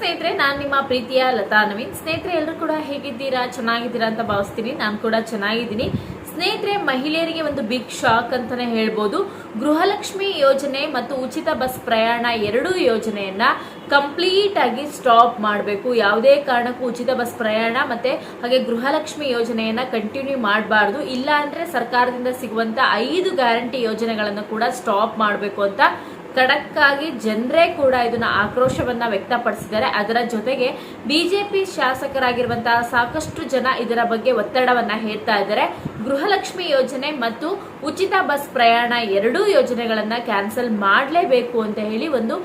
ಸ್ನೇಹಿತರೆ, ನಾನು ನಿಮ್ಮ ಪ್ರೀತಿಯ ಲತಾ ನವೀನ್. ಸ್ನೇಹಿತರೆ, ಎಲ್ಲರೂ ಕೂಡ ಹೇಗಿದ್ದೀರಾ? ಚೆನ್ನಾಗಿದ್ದೀರಾ ಅಂತ ಭಾವಿಸ್ತೀನಿ. ನಾನು ಕೂಡ ಚೆನ್ನಾಗಿದ್ದೀನಿ. ಸ್ನೇಹಿತರೆ, ಮಹಿಳೆಯರಿಗೆ ಒಂದು ಬಿಗ್ ಶಾಕ್ ಅಂತಾನೆ ಹೇಳ್ಬೋದು. ಗೃಹಲಕ್ಷ್ಮಿ ಯೋಜನೆ ಮತ್ತು ಉಚಿತ ಬಸ್ ಪ್ರಯಾಣ ಎರಡೂ ಯೋಜನೆಯನ್ನ ಕಂಪ್ಲೀಟ್ ಆಗಿ ಸ್ಟಾಪ್ ಮಾಡಬೇಕು. ಯಾವುದೇ ಕಾರಣಕ್ಕೂ ಉಚಿತ ಬಸ್ ಪ್ರಯಾಣ ಮತ್ತೆ ಹಾಗೆ ಗೃಹಲಕ್ಷ್ಮಿ ಯೋಜನೆಯನ್ನ ಕಂಟಿನ್ಯೂ ಮಾಡಬಾರ್ದು. ಇಲ್ಲ ಅಂದ್ರೆ ಸರ್ಕಾರದಿಂದ ಸಿಗುವಂತ ಐದು ಗ್ಯಾರಂಟಿ ಯೋಜನೆಗಳನ್ನು ಕೂಡ ಸ್ಟಾಪ್ ಮಾಡಬೇಕು ಅಂತ ಖಡಕ್ ಆಗಿ ಜನರೇ ಕೂಡ ಇದನ್ನ ಆಕ್ರೋಶವನ್ನ ವ್ಯಕ್ತಪಡಿಸಿದ್ದಾರೆ. ಅದರ ಜೊತೆಗೆ ಬಿಜೆಪಿ ಶಾಸಕರಾಗಿರುವಂತಹ ಸಾಕಷ್ಟು ಜನ ಇದರ ಬಗ್ಗೆ ಒತ್ತಡವನ್ನ ಹೇರ್ತಾ ಇದ್ದಾರೆ. ಗೃಹಲಕ್ಷ್ಮಿ ಯೋಜನೆ ಮತ್ತು ಉಚಿತ ಬಸ್ ಪ್ರಯಾಣ ಎರಡೂ ಯೋಜನೆಗಳನ್ನು ಕ್ಯಾನ್ಸಲ್ ಮಾಡಲೇಬೇಕು ಅಂತ ಹೇಳಿ ಒಂದು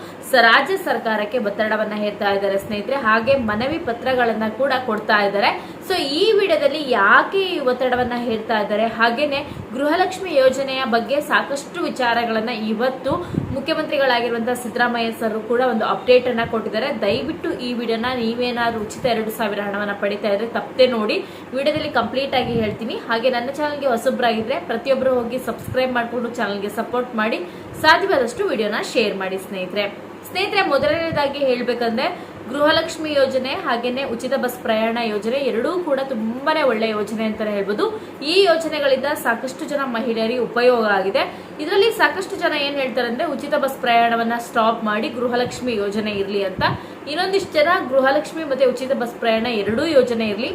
ರಾಜ್ಯ ಸರ್ಕಾರಕ್ಕೆ ಒತ್ತಡವನ್ನ ಹೇರ್ತಾ ಇದ್ದಾರೆ ಸ್ನೇಹಿತರೆ. ಹಾಗೆ ಮನವಿ ಪತ್ರಗಳನ್ನ ಕೂಡ ಕೊಡ್ತಾ ಇದ್ದಾರೆ. ಸೊ ಈ ವಿಡಿಯೋದಲ್ಲಿ ಯಾಕೆ ಈ ಒತ್ತಡವನ್ನ ಹೇರ್ತಾ ಇದ್ದಾರೆ? ಹಾಗೇನೆ ಗೃಹಲಕ್ಷ್ಮಿ ಯೋಜನೆಯ ಬಗ್ಗೆ ಸಾಕಷ್ಟು ವಿಚಾರಗಳನ್ನ ಇವತ್ತು ಮುಖ್ಯಮಂತ್ರಿಗಳಾಗಿರುವಂತಹ ಸಿದ್ದರಾಮಯ್ಯ ಸರ್ ಕೂಡ ಒಂದು ಅಪ್ಡೇಟ್ ಅನ್ನ ಕೊಟ್ಟಿದ್ದಾರೆ. ದಯವಿಟ್ಟು ಈ ವಿಡಿಯೋನ ನೀವೇನಾದ್ರೂ ಉಚಿತ ಎರಡು ಸಾವಿರ ಹಣವನ್ನು ಪಡಿತಾ ಇದ್ರೆ ತಪ್ಪದೆ ನೋಡಿ. ವಿಡಿಯೋದಲ್ಲಿ ಕಂಪ್ಲೀಟ್ ಆಗಿ ಹೇಳ್ತೀನಿ. ಹಾಗೆ ನನ್ನ ಚಾನಲ್ಗೆ ಹೊಸಬ್ರಾಗಿದ್ರೆ ಪ್ರತಿಯೊಬ್ಬರು ಹೋಗಿ ಸಬ್ಸ್ಕ್ರೈಬ್ ಮಾಡಿಕೊಂಡು ಚಾನಲ್ಗೆ ಸಪೋರ್ಟ್ ಮಾಡಿ, ಸಾಧ್ಯವಾದಷ್ಟು ವಿಡಿಯೋನ ಶೇರ್ ಮಾಡಿ ಸ್ನೇಹಿತರೆ. ಸ್ನೇಹಿತರೆ, ಮೊದಲನೇದಾಗಿ ಹೇಳಬೇಕಂದ್ರೆ ಗೃಹಲಕ್ಷ್ಮಿ ಯೋಜನೆ ಹಾಗೇನೆ ಉಚಿತ ಬಸ್ ಪ್ರಯಾಣ ಯೋಜನೆ ಎರಡೂ ಕೂಡ ತುಂಬಾನೇ ಒಳ್ಳೆಯ ಯೋಜನೆ ಅಂತ ಹೇಳ್ಬೋದು. ಈ ಯೋಜನೆಗಳಿಂದ ಸಾಕಷ್ಟು ಜನ ಮಹಿಳೆಯರಿಗೆ ಉಪಯೋಗ ಆಗಿದೆ. ಇದರಲ್ಲಿ ಸಾಕಷ್ಟು ಜನ ಏನ್ ಹೇಳ್ತಾರೆ ಅಂದ್ರೆ ಉಚಿತ ಬಸ್ ಪ್ರಯಾಣವನ್ನ ಸ್ಟಾಪ್ ಮಾಡಿ ಗೃಹಲಕ್ಷ್ಮಿ ಯೋಜನೆ ಇರಲಿ ಅಂತ. ಇನ್ನೊಂದಿಷ್ಟು ಜನ ಗೃಹಲಕ್ಷ್ಮಿ ಮತ್ತೆ ಉಚಿತ ಬಸ್ ಪ್ರಯಾಣ ಎರಡೂ ಯೋಜನೆ ಇರಲಿ.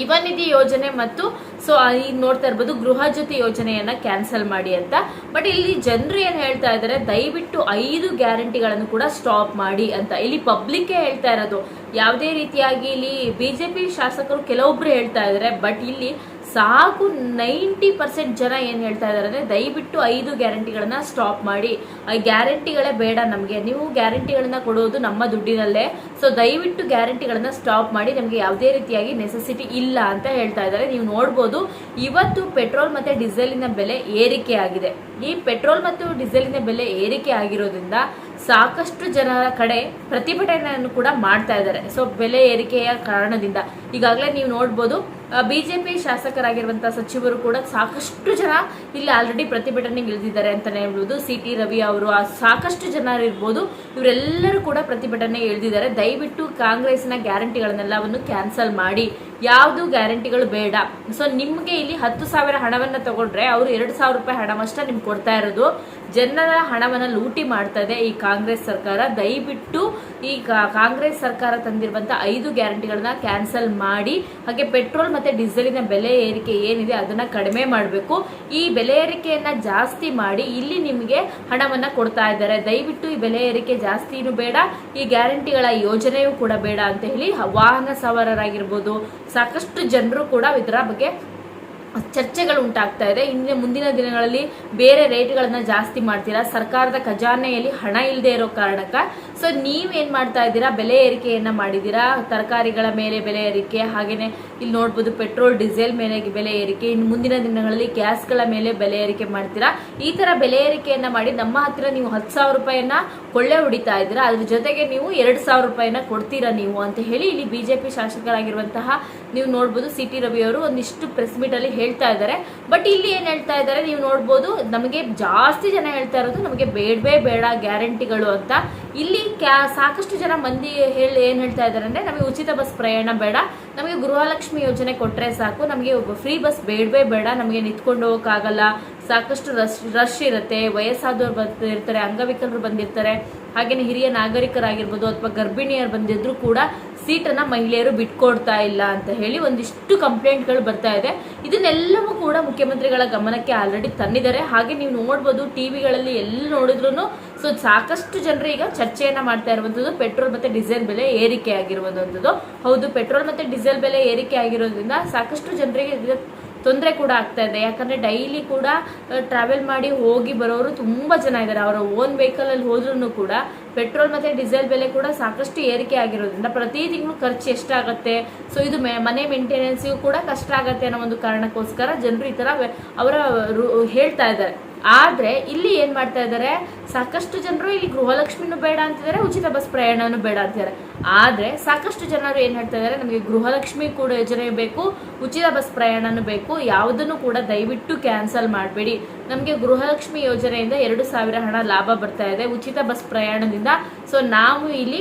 ಯುವ ನಿಧಿ ಯೋಜನೆ ಮತ್ತು ಸೊ ಈಗ ನೋಡ್ತಾ ಇರ್ಬೋದು ಗೃಹ ಜ್ಯೋತಿ ಯೋಜನೆಯನ್ನ ಕ್ಯಾನ್ಸಲ್ ಮಾಡಿ ಅಂತ. ಬಟ್ ಇಲ್ಲಿ ಜನರು ಏನ್ ಹೇಳ್ತಾ ಇದ್ದಾರೆ ದಯವಿಟ್ಟು ಐದು ಗ್ಯಾರಂಟಿಗಳನ್ನು ಕೂಡ ಸ್ಟಾಪ್ ಮಾಡಿ ಅಂತ. ಇಲ್ಲಿ ಪಬ್ಲಿಕ್ ಹೇಳ್ತಾ ಇರೋದು. ಯಾವುದೇ ರೀತಿಯಾಗಿ ಇಲ್ಲಿ ಬಿಜೆಪಿ ಶಾಸಕರು ಕೆಲವೊಬ್ರು ಹೇಳ್ತಾ ಇದ್ದಾರೆ ಬಟ್ ಇಲ್ಲಿ ಸಾಕು ನೈಂಟಿ ಪರ್ಸೆಂಟ್ ಜನ ಏನು ಹೇಳ್ತಾ ಇದ್ದಾರೆ ಅಂದ್ರೆ ದಯವಿಟ್ಟು ಐದು ಗ್ಯಾರಂಟಿಗಳನ್ನ ಸ್ಟಾಪ್ ಮಾಡಿ. ಗ್ಯಾರಂಟಿಗಳೇ ಬೇಡ ನಮಗೆ. ನೀವು ಗ್ಯಾರಂಟಿಗಳನ್ನ ಕೊಡೋದು ನಮ್ಮ ದುಡ್ಡಿನಲ್ಲೇ. ಸೊ ದಯವಿಟ್ಟು ಗ್ಯಾರಂಟಿಗಳನ್ನ ಸ್ಟಾಪ್ ಮಾಡಿ. ನಮಗೆ ಯಾವುದೇ ರೀತಿಯಾಗಿ ನೆಸೆಸಿಟಿ ಇಲ್ಲ ಅಂತ ಹೇಳ್ತಾ ಇದ್ದಾರೆ ನೀವು ನೋಡ್ಬೋದು, ಇವತ್ತು ಪೆಟ್ರೋಲ್ ಮತ್ತೆ ಡೀಸೆಲಿನ ಬೆಲೆ ಏರಿಕೆ ಆಗಿದೆ ಈ ಪೆಟ್ರೋಲ್ ಮತ್ತು ಡೀಸೆಲಿನ ಬೆಲೆ ಏರಿಕೆ ಆಗಿರೋದ್ರಿಂದ ಸಾಕಷ್ಟು ಜನರ ಕಡೆ ಪ್ರತಿಭಟನೆಯನ್ನು ಕೂಡ ಮಾಡ್ತಾ ಇದ್ದಾರೆ. ಸೊ ಬೆಲೆ ಏರಿಕೆಯ ಕಾರಣದಿಂದ. ಈಗಾಗಲೇ ನೀವು ನೋಡ್ಬೋದು ಬಿಜೆಪಿ ಶಾಸಕರಾಗಿರುವಂತಹ ಸಚಿವರು ಕೂಡ ಸಾಕಷ್ಟು ಜನ ಇಲ್ಲಿ ಆಲ್ರೆಡಿ ಪ್ರತಿಭಟನೆಗೆ ಇಳಿದಿದ್ದಾರೆ ಅಂತಾನೆ ಹೇಳ್ಬೋದು. ಸಿ ಟಿ ರವಿ ಅವರು ಸಾಕಷ್ಟು ಜನ ಇರ್ಬೋದು, ಇವರೆಲ್ಲರೂ ಕೂಡ ಪ್ರತಿಭಟನೆಗೆ ಇಳಿದಿದ್ದಾರೆ ದಯವಿಟ್ಟು ಕಾಂಗ್ರೆಸ್ನ ಗ್ಯಾರಂಟಿಗಳನ್ನೆಲ್ಲವನ್ನು ಕ್ಯಾನ್ಸಲ್ ಮಾಡಿ. ಯಾವುದು ಗ್ಯಾರಂಟಿಗಳು ಬೇಡ. ಸೊ ನಿಮಗೆ ಇಲ್ಲಿ ಹತ್ತು ಸಾವಿರ ಹಣವನ್ನ ತಗೊಂಡ್ರೆ ಅವರು ಎರಡು ಸಾವಿರ ರೂಪಾಯಿ ಹಣವಷ್ಟ ನಿಮ್ಗೆ ಕೊಡ್ತಾ ಇರೋದು. ಜನರ ಹಣವನ್ನ ಲೂಟಿ ಮಾಡ್ತಾ ಇದೆ ಈ ಕಾಂಗ್ರೆಸ್ ಸರ್ಕಾರ. ದಯವಿಟ್ಟು ಈ ಕಾಂಗ್ರೆಸ್ ಸರ್ಕಾರ ತಂದಿರುವಂತ ಐದು ಗ್ಯಾರಂಟಿಗಳನ್ನ ಕ್ಯಾನ್ಸಲ್ ಮಾಡಿ. ಹಾಗೆ ಪೆಟ್ರೋಲ್ ಮತ್ತೆ ಡೀಸೆಲಿನ ಬೆಲೆ ಏರಿಕೆ ಏನಿದೆ ಅದನ್ನ ಕಡಿಮೆ ಮಾಡಬೇಕು. ಈ ಬೆಲೆ ಏರಿಕೆಯನ್ನ ಜಾಸ್ತಿ ಮಾಡಿ ಇಲ್ಲಿ ನಿಮಗೆ ಹಣವನ್ನ ಕೊಡ್ತಾ ಇದ್ದಾರೆ. ದಯವಿಟ್ಟು ಈ ಬೆಲೆ ಏರಿಕೆ ಜಾಸ್ತಿನೂ ಬೇಡ. ಈ ಗ್ಯಾರಂಟಿಗಳ ಯೋಜನೆಯೂ ಕೂಡ ಬೇಡ ಅಂತ ಹೇಳಿ ವಾಹನ ಸವಾರರಾಗಿರ್ಬೋದು ಸಾಕಷ್ಟು ಜನರು ಕೂಡ ಇದರ ಬಗ್ಗೆ ಚರ್ಚೆಗಳು ಉಂಟಾಗ್ತಾ ಇದೆ. ಇನ್ನು ಮುಂದಿನ ದಿನಗಳಲ್ಲಿ ಬೇರೆ ರೇಟ್ಗಳನ್ನ ಜಾಸ್ತಿ ಮಾಡ್ತೀರಾ? ಸರ್ಕಾರದ ಖಜಾನೆಯಲ್ಲಿ ಹಣ ಇಲ್ಲದೆ ಇರೋ ಕಾರಣಕ್ಕೆ? ಸೊ ನೀವೇನ್ ಮಾಡ್ತಾ ಇದ್ದೀರಾ? ಬೆಲೆ ಏರಿಕೆಯನ್ನ ಮಾಡಿದ್ದೀರಾ? ತರಕಾರಿಗಳ ಮೇಲೆ ಬೆಲೆ ಏರಿಕೆ ಹಾಗೆಯೇ ಇಲ್ಲಿ ನೋಡ್ಬೋದು ಪೆಟ್ರೋಲ್, ಡೀಸೆಲ್ ಮೇಲೆ ಬೆಲೆ ಏರಿಕೆ, ಇನ್ನು ಮುಂದಿನ ದಿನಗಳಲ್ಲಿ ಗ್ಯಾಸ್ಗಳ ಮೇಲೆ ಬೆಲೆ ಏರಿಕೆ ಮಾಡ್ತೀರಾ? ಈ ತರ ಬೆಲೆ ಏರಿಕೆಯನ್ನ ಮಾಡಿ ನಮ್ಮ ಹತ್ತಿರ ನೀವು ಹತ್ತು ಸಾವಿರ ರೂಪಾಯಿಯನ್ನ ಕೊಳ್ಳೆ ಹೊಡಿತಾ ಇದ್ದೀರಾ? ಅದ್ರ ಜೊತೆಗೆ ನೀವು ಎರಡು ಸಾವಿರ ರೂಪಾಯಿನ ಕೊಡ್ತೀರಾ ನೀವು? ಅಂತ ಹೇಳಿ ಇಲ್ಲಿ ಬಿಜೆಪಿ ಶಾಸಕರಾಗಿರುವಂತಹ ನೀವು ನೋಡ್ಬೋದು ಸಿ ಟಿ ರವಿ ಅವರು ಒಂದಿಷ್ಟು ಪ್ರೆಸ್ ಮೀಟಲ್ಲಿ ಅಲ್ಲಿ ಹೇಳ್ತಾ ಇದ್ದಾರೆ. ಬಟ್ ಇಲ್ಲಿ ಏನ್ ಹೇಳ್ತಾ ಇದ್ದಾರೆ, ನೀವು ನೋಡ್ಬೋದು, ನಮಗೆ ಜಾಸ್ತಿ ಜನ ಹೇಳ್ತಾ ಇರೋದು ನಮಗೆ ಬೇಡವೇ ಬೇಡ ಗ್ಯಾರಂಟಿಗಳು ಅಂತ. ಇಲ್ಲಿ ಕ್ಯಾ, ಸಾಕಷ್ಟು ಜನ ಮಂದಿ ಹೇಳಿ ಏನು ಹೇಳ್ತಾ ಇದ್ದಾರೆ ಅಂದ್ರೆ, ನಮಗೆ ಉಚಿತ ಬಸ್ ಪ್ರಯಾಣ ಬೇಡ. ನಮಗೆ ಗೃಹಲಕ್ಷ್ಮಿ ಯೋಜನೆ ಕೊಟ್ಟರೆ ಸಾಕು. ನಮಗೆ ಫ್ರೀ ಬಸ್ ಬೇಡವೇ ಬೇಡ. ನಮಗೆ ನಿಂತ್ಕೊಂಡು ಹೋಗೋಕ್ಕಾಗಲ್ಲ. ಸಾಕಷ್ಟು ರಶ್ ರಶ್ ಇರುತ್ತೆ. ವಯಸ್ಸಾದವ್ರು ಬಂದಿರ್ತಾರೆ, ಅಂಗವಿಕಲರು ಬಂದಿರ್ತಾರೆ. ಹಾಗೇನೆ ಹಿರಿಯ ನಾಗರಿಕರಾಗಿರ್ಬೋದು ಅಥವಾ ಗರ್ಭಿಣಿಯರು ಬಂದಿದ್ರು ಕೂಡ ಸೀಟನ್ನ ಮಹಿಳೆಯರು ಬಿಟ್ಕೊಡ್ತಾ ಇಲ್ಲ ಅಂತ ಹೇಳಿ ಒಂದಿಷ್ಟು ಕಂಪ್ಲೇಂಟ್ಗಳು ಬರ್ತಾ ಇದೆ. ಇದನ್ನೆಲ್ಲವೂ ಕೂಡ ಮುಖ್ಯಮಂತ್ರಿಗಳ ಗಮನಕ್ಕೆ ಆಲ್ರೆಡಿ ತಂದಿದ್ದಾರೆ. ಹಾಗೆ ನೀವು ನೋಡ್ಬೋದು ಟಿವಿಗಳಲ್ಲಿ ಎಲ್ಲಿ ನೋಡಿದ್ರು ಸೊ ಸಾಕಷ್ಟು ಜನರು ಈಗ ಚರ್ಚೆಯನ್ನು ಮಾಡ್ತಾ ಇರುವಂಥದ್ದು ಪೆಟ್ರೋಲ್ ಮತ್ತು ಡೀಸೆಲ್ ಬೆಲೆ ಏರಿಕೆ ಆಗಿರುವಂಥದ್ದು. ಹೌದು, ಪೆಟ್ರೋಲ್ ಮತ್ತು ಡೀಸೆಲ್ ಬೆಲೆ ಏರಿಕೆ ಆಗಿರೋದ್ರಿಂದ ಸಾಕಷ್ಟು ಜನರಿಗೆ ತೊಂದರೆ ಕೂಡ ಆಗ್ತಾ ಇದೆ. ಯಾಕಂದ್ರೆ ಡೈಲಿ ಕೂಡ ಟ್ರಾವೆಲ್ ಮಾಡಿ ಹೋಗಿ ಬರೋರು ತುಂಬಾ ಜನ ಇದ್ದಾರೆ. ಅವರ ಓನ್ ವೆಹಿಕಲಲ್ಲಿ ಹೋದ್ರೂ ಕೂಡ ಪೆಟ್ರೋಲ್ ಮತ್ತೆ ಡೀಸೆಲ್ ಬೆಲೆ ಕೂಡ ಸಾಕಷ್ಟು ಏರಿಕೆ ಆಗಿರೋದ್ರಿಂದ ಪ್ರತಿ ತಿಂಗಳು ಖರ್ಚು ಎಷ್ಟಾಗುತ್ತೆ? ಸೊ ಇದು ಮನೆ ಮೇಂಟೆನೆನ್ಸಿಗೂ ಕೂಡ ಕಷ್ಟ ಆಗುತ್ತೆ ಅನ್ನೋ ಒಂದು ಕಾರಣಕ್ಕೋಸ್ಕರ ಜನರು ಈ ವೆ- ಅವರ ಹೇಳ್ತಾ ಇದ್ದಾರೆ. ಆದ್ರೆ ಇಲ್ಲಿ ಏನು ಮಾಡ್ತಾ ಇದ್ದಾರೆ? ಸಾಕಷ್ಟು ಜನರು ಇಲ್ಲಿ ಗೃಹಲಕ್ಷ್ಮಿನೂ ಬೇಡ ಅಂತಿದ್ದಾರೆ, ಉಚಿತ ಬಸ್ ಪ್ರಯಾಣನೂ ಬೇಡ ಅಂತಿದ್ದಾರೆ. ಆದ್ರೆ ಸಾಕಷ್ಟು ಜನರು ಏನು ಹೇಳ್ತಾ ಇದ್ದಾರೆ ನಮಗೆ ಗೃಹಲಕ್ಷ್ಮಿ ಕೂಡ ಯೋಜನೆ ಬೇಕು, ಉಚಿತ ಬಸ್ ಪ್ರಯಾಣನೂ ಬೇಕು, ಯಾವುದನ್ನು ಕೂಡ ದಯವಿಟ್ಟು ಕ್ಯಾನ್ಸಲ್ ಮಾಡಬೇಡಿ. ನಮಗೆ ಗೃಹಲಕ್ಷ್ಮಿ ಯೋಜನೆಯಿಂದ ಎರಡು ಸಾವಿರ ಹಣ ಲಾಭ ಬರ್ತಾ ಇದೆ, ಉಚಿತ ಬಸ್ ಪ್ರಯಾಣದಿಂದ. ಸೊ ನಾವು ಇಲ್ಲಿ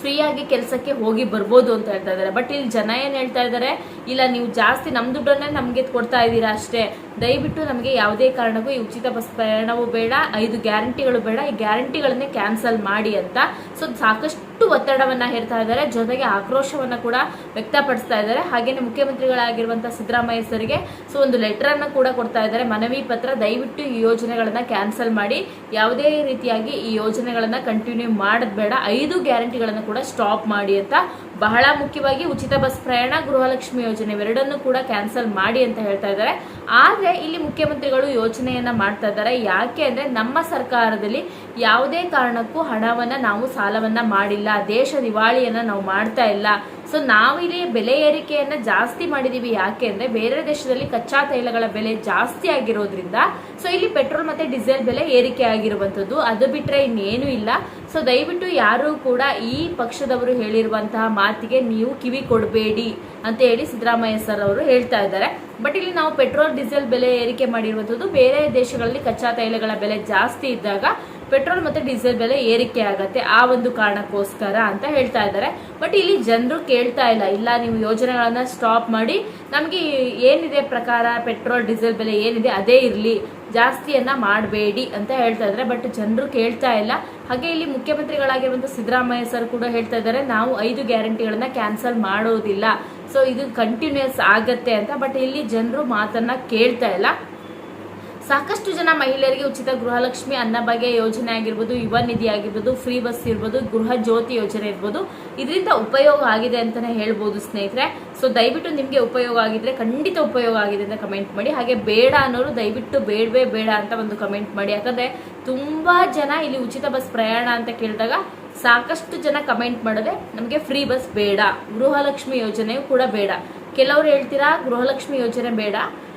ಫ್ರೀಯಾಗಿ ಕೆಲಸಕ್ಕೆ ಹೋಗಿ ಬರ್ಬೋದು ಅಂತ ಹೇಳ್ತಾ ಇದ್ದಾರೆ ಬಟ್ ಇಲ್ಲಿ ಜನ ಏನು ಹೇಳ್ತಾ ಇದ್ದಾರೆ ಇಲ್ಲ, ನೀವು ಜಾಸ್ತಿ ನಮ್ಮ ದುಡ್ಡನ್ನೇ ನಮಗೆ ಕೊಡ್ತಾ ಇದ್ದೀರಾ ಅಷ್ಟೇ. ದಯವಿಟ್ಟು ನಮಗೆ ಯಾವುದೇ ಕಾರಣಕ್ಕೂ ಈ ಉಚಿತ ಬಸ್ ಪ್ರಯಾಣವೂ ಬೇಡ, ಐದು ಗ್ಯಾರಂಟಿಗಳು ಬೇಡ, ಈ ಗ್ಯಾರಂಟಿಗಳನ್ನೇ ಕ್ಯಾನ್ಸಲ್ ಮಾಡಿ ಅಂತ. ಸೊ, ಸಾಕಷ್ಟು ಒತ್ತಡವನ್ನ ಹೇರ್ತಾ ಇದ್ದಾರೆ, ಜೊತೆಗೆ ಆಕ್ರೋಶವನ್ನ ಕೂಡ ವ್ಯಕ್ತಪಡಿಸ್ತಾ ಇದ್ದಾರೆ. ಹಾಗೆಯೇ ಮುಖ್ಯಮಂತ್ರಿಗಳಾಗಿರುವಂಥ ಸಿದ್ದರಾಮಯ್ಯ ಸರಿಗೆ, ಸೊ, ಒಂದು ಲೆಟರ್ ಅನ್ನ ಕೂಡ ಕೊಡ್ತಾ ಇದ್ದಾರೆ. ಮನವಿ ಪತ್ರ ದಯವಿಟ್ಟು ಈ ಯೋಜನೆಗಳನ್ನು ಕ್ಯಾನ್ಸಲ್ ಮಾಡಿ. ಯಾವುದೇ ರೀತಿಯಾಗಿ ಈ ಯೋಜನೆಗಳನ್ನು ಕಂಟಿನ್ಯೂ ಮಾಡೋದು ಬೇಡ, ಐದು ಗ್ಯಾರಂಟಿಗಳನ್ನು ಕೂಡ ಸ್ಟಾಪ್ ಮಾಡಿ ಅಂತ ಬಹಳ ಮುಖ್ಯವಾಗಿ ಉಚಿತ ಬಸ್ ಪ್ರಯಾಣ, ಗೃಹಲಕ್ಷ್ಮಿ ಯೋಜನೆ ಇವೆರಡನ್ನು ಕೂಡ ಕ್ಯಾನ್ಸಲ್ ಮಾಡಿ ಅಂತ ಹೇಳ್ತಾ ಇದ್ದಾರೆ. ಆದ್ರೆ ಇಲ್ಲಿ ಮುಖ್ಯಮಂತ್ರಿಗಳು ಯೋಚನೆಯನ್ನ ಮಾಡ್ತಾ ಇದ್ದಾರೆ. ಯಾಕೆ ಅಂದ್ರೆ ನಮ್ಮ ಸರ್ಕಾರದಲ್ಲಿ ಯಾವುದೇ ಕಾರಣಕ್ಕೂ ಹಣವನ್ನ ನಾವು ಸಾಲವನ್ನ ಮಾಡಿಲ್ಲ. ದೇಶ ದಿವಾಳಿಯನ್ನ ನಾವು ಮಾಡ್ತಾ ಇಲ್ಲ. ಸೊ ನಾವಿಲ್ಲಿ ಬೆಲೆ ಏರಿಕೆಯನ್ನ ಜಾಸ್ತಿ ಮಾಡಿದೀವಿ ಯಾಕೆ ಅಂದ್ರೆ ಬೇರೆ ದೇಶದಲ್ಲಿ ಕಚ್ಚಾ ತೈಲಗಳ ಬೆಲೆ ಜಾಸ್ತಿ ಆಗಿರೋದ್ರಿಂದ ಸೊ ಇಲ್ಲಿ ಪೆಟ್ರೋಲ್ ಮತ್ತೆ ಡೀಸೆಲ್ ಬೆಲೆ ಏರಿಕೆ ಆಗಿರುವಂತದ್ದು ಅದು ಬಿಟ್ರೆ ಇನ್ನೇನು ಇಲ್ಲ. ಸೊ ದಯವಿಟ್ಟು ಯಾರು ಕೂಡ ಈ ಪಕ್ಷದವರು ಹೇಳಿರುವಂತಹ ಮಾತಿಗೆ ನೀವು ಕಿವಿ ಕೊಡಬೇಡಿ ಅಂತ ಹೇಳಿ ಸಿದ್ದರಾಮಯ್ಯ ಸರ್ ಅವರು ಹೇಳ್ತಾ ಇದ್ದಾರೆ. ಬಟ್ ಇಲ್ಲಿ ನಾವು ಪೆಟ್ರೋಲ್, ಡೀಸೆಲ್ ಬೆಲೆ ಏರಿಕೆ ಮಾಡಿರುವಂತದ್ದು ಬೇರೆ ದೇಶಗಳಲ್ಲಿ ಕಚ್ಚಾ ತೈಲಗಳ ಬೆಲೆ ಜಾಸ್ತಿ ಇದ್ದಾಗ ಪೆಟ್ರೋಲ್ ಮತ್ತು ಡೀಸೆಲ್ ಬೆಲೆ ಏರಿಕೆ ಆಗುತ್ತೆ ಆ ಒಂದು ಕಾರಣಕ್ಕೋಸ್ಕರ ಅಂತ ಹೇಳ್ತಾ ಇದ್ದಾರೆ. ಬಟ್ ಇಲ್ಲಿ ಜನರು ಕೇಳ್ತಾ ಇಲ್ಲ. ಇಲ್ಲ, ನೀವು ಯೋಜನೆಗಳನ್ನು ಸ್ಟಾಪ್ ಮಾಡಿ, ನಮಗೆ ಏನಿದೆ ಪ್ರಕಾರ ಪೆಟ್ರೋಲ್, ಡೀಸೆಲ್ ಬೆಲೆ ಏನಿದೆ ಅದೇ ಇರಲಿ, ಜಾಸ್ತಿಯನ್ನು ಮಾಡಬೇಡಿ ಅಂತ ಹೇಳ್ತಾ ಇದ್ದಾರೆ. ಬಟ್ ಜನರು ಕೇಳ್ತಾ ಇಲ್ಲ. ಹಾಗೆ ಇಲ್ಲಿ ಮುಖ್ಯಮಂತ್ರಿಗಳಾಗಿರುವಂಥ ಸಿದ್ದರಾಮಯ್ಯ ಸರ್ ಕೂಡ ಹೇಳ್ತಾ ಇದ್ದಾರೆ, ನಾವು ಐದು ಗ್ಯಾರಂಟಿಗಳನ್ನು ಕ್ಯಾನ್ಸಲ್ ಮಾಡೋದಿಲ್ಲ. ಸೊ ಇದು ಕಂಟಿನ್ಯೂಸ್ ಆಗತ್ತೆ ಅಂತ. ಬಟ್ ಇಲ್ಲಿ ಜನರು ಮಾತನ್ನ ಕೇಳ್ತಾ ಇಲ್ಲ. ಸಾಕಷ್ಟು ಜನ ಮಹಿಳೆಯರಿಗೆ ಉಚಿತ ಗೃಹಲಕ್ಷ್ಮಿ ಅನ್ನಭಾಗ್ಯ ಯೋಜನೆ ಆಗಿರ್ಬೋದು, ಯುವ ನಿಧಿ ಆಗಿರ್ಬೋದು ಫ್ರೀ ಬಸ್ ಇರ್ಬೋದು, ಗೃಹ ಜ್ಯೋತಿ ಯೋಜನೆ ಇರ್ಬೋದು. ಇದರಿಂದ ಉಪಯೋಗ ಆಗಿದೆ ಅಂತಲೇ ಹೇಳ್ಬೋದು ಸ್ನೇಹಿತರೆ. ಸೊ ದಯವಿಟ್ಟು ನಿಮಗೆ ಉಪಯೋಗ ಆಗಿದ್ರೆ ಖಂಡಿತ ಉಪಯೋಗ ಆಗಿದೆ ಅಂತ ಕಮೆಂಟ್ ಮಾಡಿ. ಹಾಗೆ ಬೇಡ ಅನ್ನೋರು ದಯವಿಟ್ಟು ಬೇಡವೇ ಬೇಡ ಅಂತ ಒಂದು ಕಮೆಂಟ್ ಮಾಡಿ. ಯಾಕಂದರೆ ತುಂಬ ಜನ ಇಲ್ಲಿ ಉಚಿತ ಬಸ್ ಪ್ರಯಾಣ ಅಂತ ಕೇಳಿದಾಗ ಸಾಕಷ್ಟು ಜನ ಕಮೆಂಟ್ ಮಾಡಿದ್ರೆ ನಮಗೆ ಫ್ರೀ ಬಸ್ ಬೇಡ. ಗೃಹಲಕ್ಷ್ಮಿ ಯೋಜನೆಯು ಕೂಡ ಬೇಡ. ಕೆಲವರು ಹೇಳ್ತೀರಾ ಗೃಹಲಕ್ಷ್ಮಿ ಯೋಜನೆ ಬೇಡ.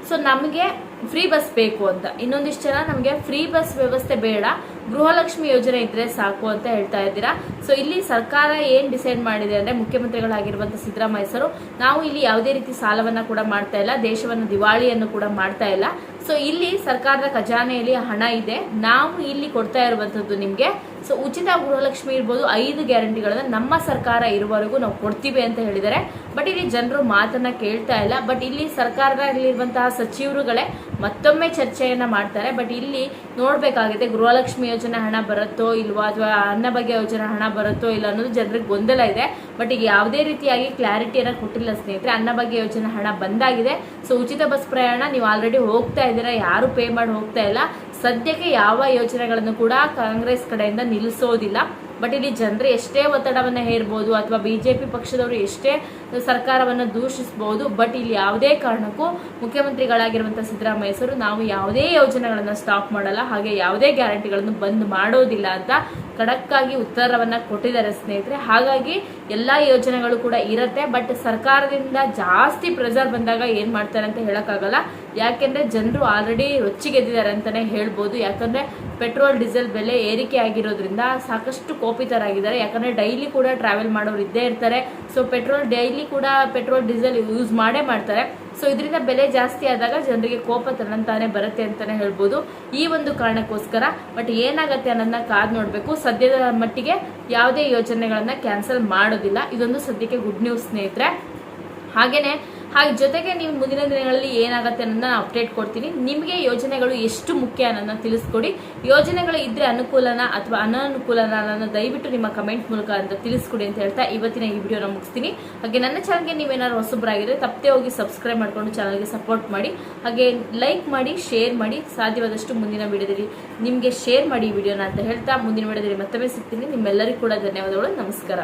ಸೊ ನಮಗೆ ಫ್ರೀ ಬಸ್ ಬೇಕು ಅಂತ. ಇನ್ನೊಂದಿಷ್ಟು ಜನ ನಮಗೆ ಫ್ರೀ ಬಸ್ ವ್ಯವಸ್ಥೆ ಬೇಡ. ಗೃಹಲಕ್ಷ್ಮಿ ಯೋಜನೆ ಇದ್ರೆ ಸಾಕು ಅಂತ ಹೇಳ್ತಾ ಇದ್ದೀರಾ. ಸೊ ಇಲ್ಲಿ ಸರ್ಕಾರ ಏನ್ ಡಿಸೈಡ್ ಮಾಡಿದೆ ಅಂದ್ರೆ ಮುಖ್ಯಮಂತ್ರಿಗಳಾಗಿರುವಂತ ಸಿದ್ದರಾಮಯ್ಯ ನಾವು ಇಲ್ಲಿ ಯಾವುದೇ ರೀತಿ ಸಾಲವನ್ನ ಕೂಡ ಮಾಡ್ತಾ ಇಲ್ಲ, ದೇಶವನ್ನು ದಿವಾಳಿಯನ್ನು ಕೂಡ ಮಾಡ್ತಾ ಇಲ್ಲ. ಸೊ ಇಲ್ಲಿ ಸರ್ಕಾರದ ಖಜಾನೆಯಲ್ಲಿ ಹಣ ಇದೆ. ನಾವು ಇಲ್ಲಿ ಕೊಡ್ತಾ ಇರುವಂತದ್ದು ನಿಮ್ಗೆ ಸೊ ಉಚಿತ ಗೃಹಲಕ್ಷ್ಮಿ ಇರ್ಬೋದು, ಐದು ಗ್ಯಾರಂಟಿಗಳನ್ನ ನಮ್ಮ ಸರ್ಕಾರ ಇರುವವರೆಗೂ ನಾವು ಕೊಡ್ತೀವಿ ಅಂತ ಹೇಳಿದ್ದಾರೆ. ಬಟ್ ಇಲ್ಲಿ ಜನರು ಮಾತನ್ನ ಕೇಳ್ತಾ ಇಲ್ಲ. ಬಟ್ ಇಲ್ಲಿ ಸರ್ಕಾರದಲ್ಲಿರುವಂತಹ ಸಚಿವರುಗಳೇ ಮತ್ತೊಮ್ಮೆ ಚರ್ಚೆಯನ್ನ ಮಾಡ್ತಾರೆ. ಬಟ್ ಇಲ್ಲಿ ನೋಡ್ಬೇಕಾಗಿದೆ ಗೃಹಲಕ್ಷ್ಮಿ ಯೋಜನೆ ಹಣ ಬರುತ್ತೋ ಇಲ್ವಾ ಅಥವಾ ಅನ್ನಭಾಗ್ಯ ಯೋಜನೆ ಹಣ ಬರುತ್ತೋ ಇಲ್ಲ ಅನ್ನೋದು ಜನರಿಗೆ ಗೊಂದಲ ಇದೆ. ಬಟ್ ಈಗ ಯಾವುದೇ ರೀತಿಯಾಗಿ ಕ್ಲಾರಿಟಿಯನ್ನ ಕೊಟ್ಟಿಲ್ಲ ಸ್ನೇಹಿತರೆ ಅನ್ನಭಾಗ್ಯ ಯೋಜನೆ ಹಣ ಬಂದಾಗಿದೆ. ಸೊ ಉಚಿತ ಬಸ್ ಪ್ರಯಾಣ ನೀವು ಆಲ್ರೆಡಿ ಹೋಗ್ತಾ ಇದ್ದೀರಾ, ಯಾರು ಪೇ ಮಾಡಿ ಹೋಗ್ತಾ ಇಲ್ಲ. ಸದ್ಯಕ್ಕೆ ಯಾವ ಯೋಜನೆಗಳನ್ನು ಕೂಡ ಕಾಂಗ್ರೆಸ್ ಕಡೆಯಿಂದ ನಿಲ್ಲಿಸೋದಿಲ್ಲ. ಬಟ್ ಇಲ್ಲಿ ಜನರು ಎಷ್ಟೇ ಒತ್ತಡವನ್ನು ಹೇರ್ಬೋದು ಅಥವಾ ಬಿಜೆಪಿ ಪಕ್ಷದವರು ಎಷ್ಟೇ ಸರ್ಕಾರವನ್ನು ದೂಷಿಸ್ಬೋದು ಬಟ್ ಇಲ್ಲಿ ಯಾವುದೇ ಕಾರಣಕ್ಕೂ ಮುಖ್ಯಮಂತ್ರಿಗಳಾಗಿರುವಂಥ ಸಿದ್ದರಾಮಯ್ಯ ನಾವು ಯಾವುದೇ ಯೋಜನೆಗಳನ್ನ ಸ್ಟಾಪ್ ಮಾಡಲ್ಲ, ಹಾಗೆ ಯಾವುದೇ ಗ್ಯಾರಂಟಿಗಳನ್ನು ಬಂದ್ ಮಾಡೋದಿಲ್ಲ ಅಂತ ಖಡಕ್ ಆಗಿ ಉತ್ತರವನ್ನ ಕೊಟ್ಟಿದ್ದಾರೆ ಸ್ನೇಹಿತರೆ. ಹಾಗಾಗಿ ಎಲ್ಲಾ ಯೋಜನೆಗಳು ಕೂಡ ಇರುತ್ತೆ ಬಟ್ ಸರ್ಕಾರದಿಂದ ಜಾಸ್ತಿ ಪ್ರೆಸರ್ ಬಂದಾಗ ಏನ್ ಮಾಡ್ತಾರೆ ಅಂತ ಹೇಳಕ್ಕಾಗಲ್ಲ. ಯಾಕೆಂದ್ರೆ ಜನರು ಆಲ್ರೆಡಿ ರೊಚ್ಚಿಗೆದ್ದಿದ್ದಾರೆ ಅಂತಾನೆ ಹೇಳ್ಬೋದು. ಯಾಕಂದ್ರೆ ಪೆಟ್ರೋಲ್ ಡೀಸೆಲ್ ಬೆಲೆ ಏರಿಕೆ ಆಗಿರೋದ್ರಿಂದ ಸಾಕಷ್ಟು ಕೋಪಿತರಾಗಿದ್ದಾರೆ. ಯಾಕಂದ್ರೆ ಡೈಲಿ ಕೂಡ ಟ್ರಾವೆಲ್ ಮಾಡೋರು ಇದ್ದೇ ಇರ್ತಾರೆ. ಸೊ ಪೆಟ್ರೋಲ್ ಡೈಲಿ ಕೂಡ ಪೆಟ್ರೋಲ್ ಡೀಸೆಲ್ ಯೂಸ್ ಮಾಡೇ ಮಾಡ್ತಾರೆ. ಸೊ ಇದರಿಂದ ಬೆಲೆ ಜಾಸ್ತಿ ಆದಾಗ ಜನರಿಗೆ ಕೋಪ ತನ್ನಂತಾನೆ ಬರುತ್ತೆ ಅಂತಾನೆ ಹೇಳ್ಬೋದು. ಈ ಒಂದು ಕಾರಣಕ್ಕೋಸ್ಕರ ಬಟ್ ಏನಾಗುತ್ತೆ ಅನ್ನೋದನ್ನ ಕಾದ್ ನೋಡಬೇಕು. ಸದ್ಯದ ಮಟ್ಟಿಗೆ ಯಾವುದೇ ಯೋಜನೆಗಳನ್ನು ಕ್ಯಾನ್ಸಲ್ ಮಾಡೋದಿಲ್ಲ. ಇದೊಂದು ಸದ್ಯಕ್ಕೆ ಗುಡ್ ನ್ಯೂಸ್ ಸ್ನೇಹಿತರೆ. ಹಾಗೇನೆ ಹಾಗೆ ಜೊತೆಗೆ ನೀವು ಮುಂದಿನ ದಿನಗಳಲ್ಲಿ ಏನಾಗುತ್ತೆ ಅನ್ನೋದನ್ನ ನಾನು ಅಪ್ಡೇಟ್ ಕೊಡ್ತೀನಿ. ನಿಮಗೆ ಯೋಜನೆಗಳು ಎಷ್ಟು ಮುಖ್ಯ ಅನ್ನೋದನ್ನ ತಿಳಿಸ್ಕೊಡಿ. ಯೋಜನೆಗಳು ಇದ್ರೆ ಅನುಕೂಲನ ಅಥವಾ ಅನಾನುಕೂಲನ ಅನ್ನೋದನ್ನ ದಯವಿಟ್ಟು ನಿಮ್ಮ ಕಮೆಂಟ್ ಮೂಲಕ ಅಂತ ತಿಳಿಸ್ಕೊಡಿ ಅಂತ ಹೇಳ್ತಾ ಇವತ್ತಿನ ಈ ವಿಡಿಯೋನ ಮುಗಿಸ್ತೀನಿ. ಹಾಗೆ ನನ್ನ ಚಾನಲ್ಗೆ ನೀವೇನಾದ್ರು ಹೊಸಬ್ರಾಗಿದ್ರೆ ತಪ್ಪದೆ ಹೋಗಿ ಸಬ್ಸ್ಕ್ರೈಬ್ ಮಾಡ್ಕೊಂಡು ಚಾನಲ್ಗೆ ಸಪೋರ್ಟ್ ಮಾಡಿ. ಹಾಗೆ ಲೈಕ್ ಮಾಡಿ ಶೇರ್ ಮಾಡಿ. ಸಾಧ್ಯವಾದಷ್ಟು ಮುಂದಿನ ವಿಡಿಯೋದಲ್ಲಿ ನಿಮಗೆ ಶೇರ್ ಮಾಡಿ ಈ ವಿಡಿಯೋನ ಅಂತ ಹೇಳ್ತಾ ಮುಂದಿನ ವಿಡಿಯೋದಲ್ಲಿ ಮತ್ತೊಮ್ಮೆ ಸಿಗ್ತೀನಿ. ನಿಮ್ಮೆಲ್ಲರಿಗೂ ಕೂಡ ಧನ್ಯವಾದಗಳು. ನಮಸ್ಕಾರ.